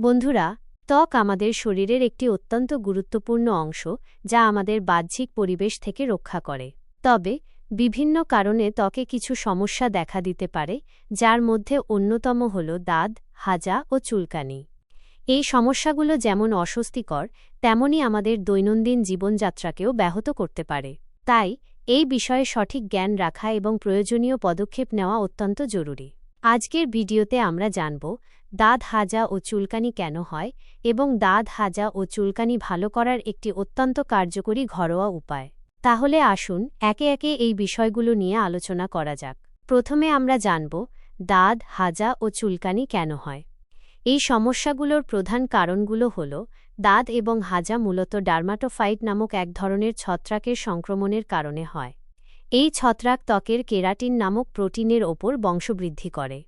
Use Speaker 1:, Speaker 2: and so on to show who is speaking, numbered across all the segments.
Speaker 1: বন্ধুরা, ত্বক আমাদের শরীরের একটি অত্যন্ত গুরুত্বপূর্ণ অংশ, যা আমাদের বাহ্যিক পরিবেশ থেকে রক্ষা করে। তবে, বিভিন্ন কারণে ত্বকে কিছু সমস্যা দেখা দিতে পারে, যার মধ্যে অন্যতম হল দাঁত, হাজা ও চুলকানি। এই সমস্যাগুলো যেমন অস্বস্তিকর, তেমনি আমাদের দৈনন্দিন জীবনযাত্রাকেও ব্যাহত করতে পারে। তাই, এই বিষয়ে সঠিক জ্ঞান রাখা এবং প্রয়োজনীয় পদক্ষেপ নেওয়া অত্যন্ত জরুরি। আজকের ভিডিওতে আমরা জানব দাঁত হাজা ও চুলকানি কেন হয় এবং দাঁত হাজা ও চুলকানি ভালো করার একটি অত্যন্ত কার্যকরী ঘরোয়া উপায়? তাহলে আসুন একে একে এই বিষয়গুলো নিয়ে আলোচনা করা যাক। প্রথমে আমরা জানব দাঁত হাজা ও চুলকানি কেন হয়। এই সমস্যাগুলোর প্রধান কারণগুলো হল দাঁত এবং হাজা মূলত ডার্মাটোফাইট নামক এক ধরনের ছত্রাকের সংক্রমণের কারণে হয়। এই ছত্রাক ত্বকের কেরাটিন নামক প্রোটিনের ওপর বংশবৃদ্ধি করে।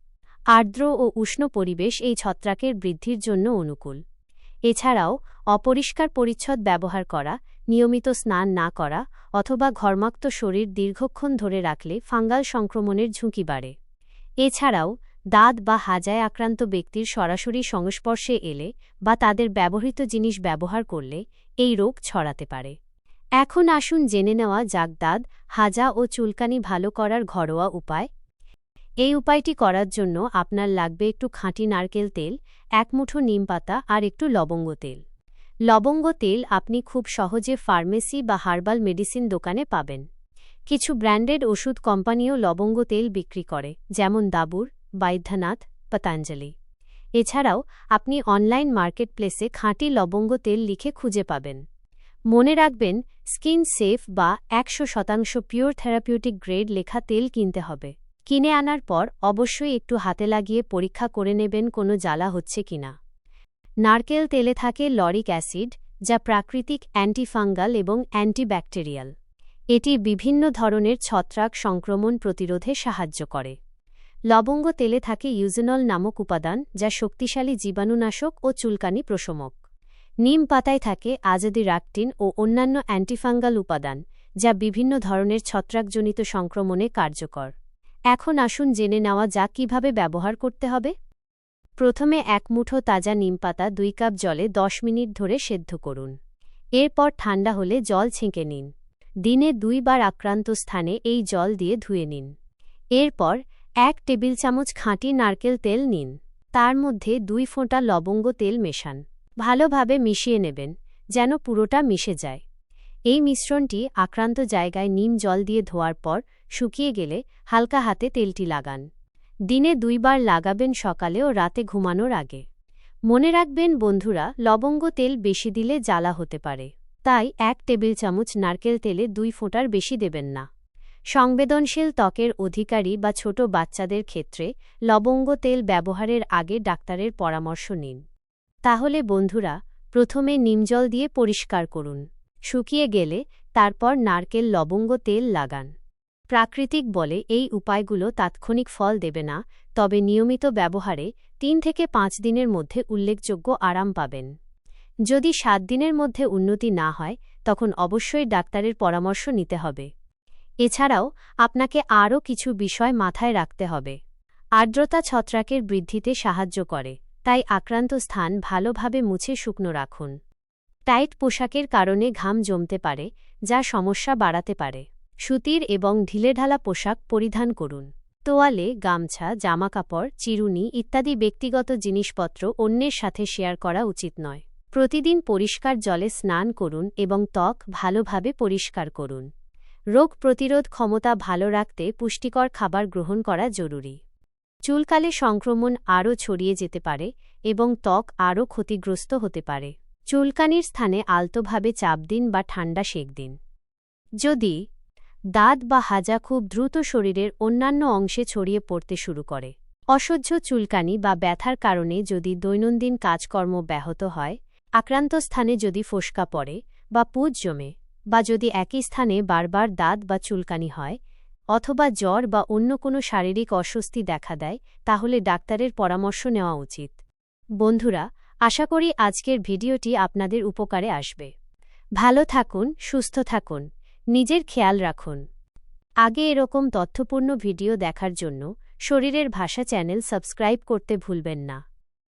Speaker 1: আর্দ্র ও উষ্ণ পরিবেশ এই ছত্রাকের বৃদ্ধির জন্য অনুকূল। এছাড়াও, অপরিষ্কার পরিচ্ছদ ব্যবহার করা, নিয়মিত স্নান না করা অথবা ঘর্মাক্ত শরীর দীর্ঘক্ষণ ধরে রাখলে ফাঙ্গাল সংক্রমণের ঝুঁকি বাড়ে। এছাড়াও, দাঁত বা হাজায় আক্রান্ত ব্যক্তির সরাসরি সংস্পর্শে এলে বা তাদের ব্যবহৃত জিনিস ব্যবহার করলে এই রোগ ছড়াতে পারে। এখন আসুন জেনে নেওয়া যাক দাঁত, হাজা ও চুলকানি ভালো করার ঘরোয়া উপায় এই উপায়টি করার জন্য আপনার লাগবে একটু খাঁটি নারকেল তেল, এক মুঠো নিম পাতা আর একটু লবঙ্গ তেল। লবঙ্গ তেল আপনি খুব সহজে ফার্মেসি বা হার্বাল মেডিসিন দোকানে পাবেন। কিছু ব্র্যান্ডেড ওষুধ কোম্পানিও লবঙ্গ তেল বিক্রি করে, যেমন দাবুর বৈদ্যনাথ পতাঞ্জলি। এছাড়াও আপনি অনলাইন মার্কেটপ্লেসে খাঁটি লবঙ্গ তেল লিখে খুঁজে পাবেন। মনে রাখবেন, স্কিন সেফ বা একশো শতাংশ পিওর থেরাপিউটিক গ্রেড লেখা তেল কিনতে হবে। কিনে আনার পর অবশ্যই একটু হাতে লাগিয়ে পরীক্ষা করে নেবেন কোনো জ্বালা হচ্ছে কিনা নারকেল তেলে থাকে লরিক অ্যাসিড, যা প্রাকৃতিক অ্যান্টিফাঙ্গাল এবং অ্যান্টিব্যাকটেরিয়াল। এটি বিভিন্ন ধরনের ছত্রাক সংক্রমণ প্রতিরোধে সাহায্য করে। লবঙ্গ তেলে থাকে ইউজেনল নামক উপাদান, যা শক্তিশালী জীবাণুনাশক ও চুলকানি প্রশমক। নিম পাতায় থাকে আজাদিরাক্টিন ও অন্যান্য অ্যান্টিফাঙ্গাল উপাদান, যা বিভিন্ন ধরনের ছত্রাকজনিত সংক্রমণে কার্যকর। এখন আসুন জেনে নেওয়া যাক কীভাবে ব্যবহার করতে হবে। প্রথমে এক মুঠো তাজা নিমপাতা দুই কাপ জলে দশ মিনিট ধরে সেদ্ধ করুন। এরপর ঠান্ডা হলে জল ছেঁকে নিন। দিনে দুইবার আক্রান্ত স্থানে এই জল দিয়ে ধুয়ে নিন। এরপর এক টেবিল চামচ খাঁটি নারকেল তেল নিন। তার মধ্যে দুই ফোঁটা লবঙ্গ তেল মেশান। ভালোভাবে মিশিয়ে নেবেন, যেন পুরোটা মিশে যায়। এই মিশ্রণটি আক্রান্ত জায়গায় নিম জল দিয়ে ধোয়ার পর শুকিয়ে গেলে হালকা হাতে তেলটি লাগান। দিনে দুইবার লাগাবেন সকালে ও রাতে ঘুমানোর আগে। মনে রাখবেন বন্ধুরা, লবঙ্গ তেল বেশি দিলে জ্বালা হতে পারে। তাই এক টেবিল চামচ নারকেল তেলে দুই ফোঁটার বেশি দেবেন না। সংবেদনশীল ত্বকের অধিকারী বা ছোট বাচ্চাদের ক্ষেত্রে লবঙ্গ তেল ব্যবহারের আগে ডাক্তারের পরামর্শ নিন। তাহলে বন্ধুরা, প্রথমে নিমজল দিয়ে পরিষ্কার করুন। শুকিয়ে গেলে তারপর নারকেল, লবঙ্গ, তেল লাগান। প্রাকৃতিক বলে এই উপায়গুলো তাৎক্ষণিক ফল দেবে না, তবে নিয়মিত ব্যবহারে তিন থেকে পাঁচ দিনের মধ্যে উল্লেখযোগ্য আরাম পাবেন। যদি সাত দিনের মধ্যে উন্নতি না হয়, তখন অবশ্যই ডাক্তারের পরামর্শ নিতে হবে। এছাড়াও, আপনাকে আরও কিছু বিষয় মাথায় রাখতে হবে। আর্দ্রতা ছত্রাকের বৃদ্ধিতে সাহায্য করে, তাই আক্রান্ত স্থান ভালোভাবে মুছে শুকনো রাখুন। টাইট পোশাকের কারণে ঘাম জমতে পারে, যা সমস্যা বাড়াতে পারে। সুতির এবং ঢিলেঢালা পোশাক পরিধান করুন। তোয়ালে, গামছা, জামাকাপড়, চিরুনি ইত্যাদি ব্যক্তিগত জিনিসপত্র অন্যের সাথে শেয়ার করা উচিত নয়। প্রতিদিন পরিষ্কার জলে স্নান করুন এবং ত্বক ভালোভাবে পরিষ্কার করুন। রোগ প্রতিরোধ ক্ষমতা ভালো রাখতে পুষ্টিকর খাবার গ্রহণ করা জরুরি। চুলকালে সংক্রমণ আরও ছড়িয়ে যেতে পারে এবং ত্বক আরও ক্ষতিগ্রস্ত হতে পারে। চুলকানির স্থানে আলতোভাবে চাপ দিন বা ঠান্ডা সেক দিন। যদি দাঁত বা হাজা খুব দ্রুত শরীরের অন্যান্য অংশে ছড়িয়ে পড়তে শুরু করে, অসহ্য চুলকানি বা ব্যথার কারণে যদি দৈনন্দিন কাজকর্ম ব্যাহত হয়, আক্রান্ত স্থানে যদি ফোসকা পড়ে বা পুজ জমে বা যদি একই স্থানে বারবার দাঁত বা চুলকানি হয় অথবা জ্বর বা অন্য কোনো শারীরিক অস্বস্তি দেখা দেয়, তাহলে ডাক্তারের পরামর্শ নেওয়া উচিত। বন্ধুরা আশা করি আজকের ভিডিওটি আপনাদের উপকারে আসবে। ভালো থাকুন, সুস্থ থাকুন, নিজের খেয়াল রাখুন। আগে এরকম তথ্যপূর্ণ ভিডিও দেখার জন্য শরীরের ভাষা চ্যানেল সাবস্ক্রাইব করতে ভুলবেন না।